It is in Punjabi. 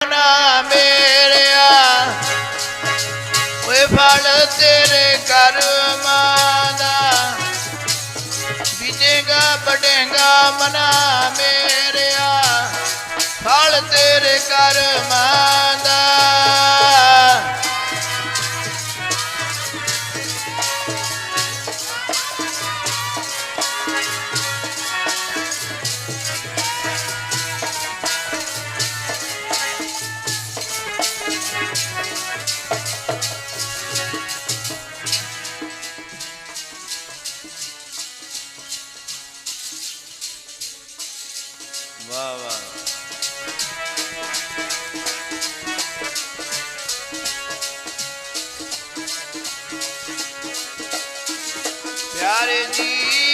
ਨਾ ਮੇਰਿਆ ਓਏ ਫਲ ਤੇਰੇ ਕਰਮਾਂ ਦਾ। ਵਿਜੇਗਾ ਬੜੇਗਾ ਮਨਾ ਮੇਰਿਆ ਫਲ ਤੇਰੇ ਕਰਮਾਂ વાહ વાહ. પ્યારેજી.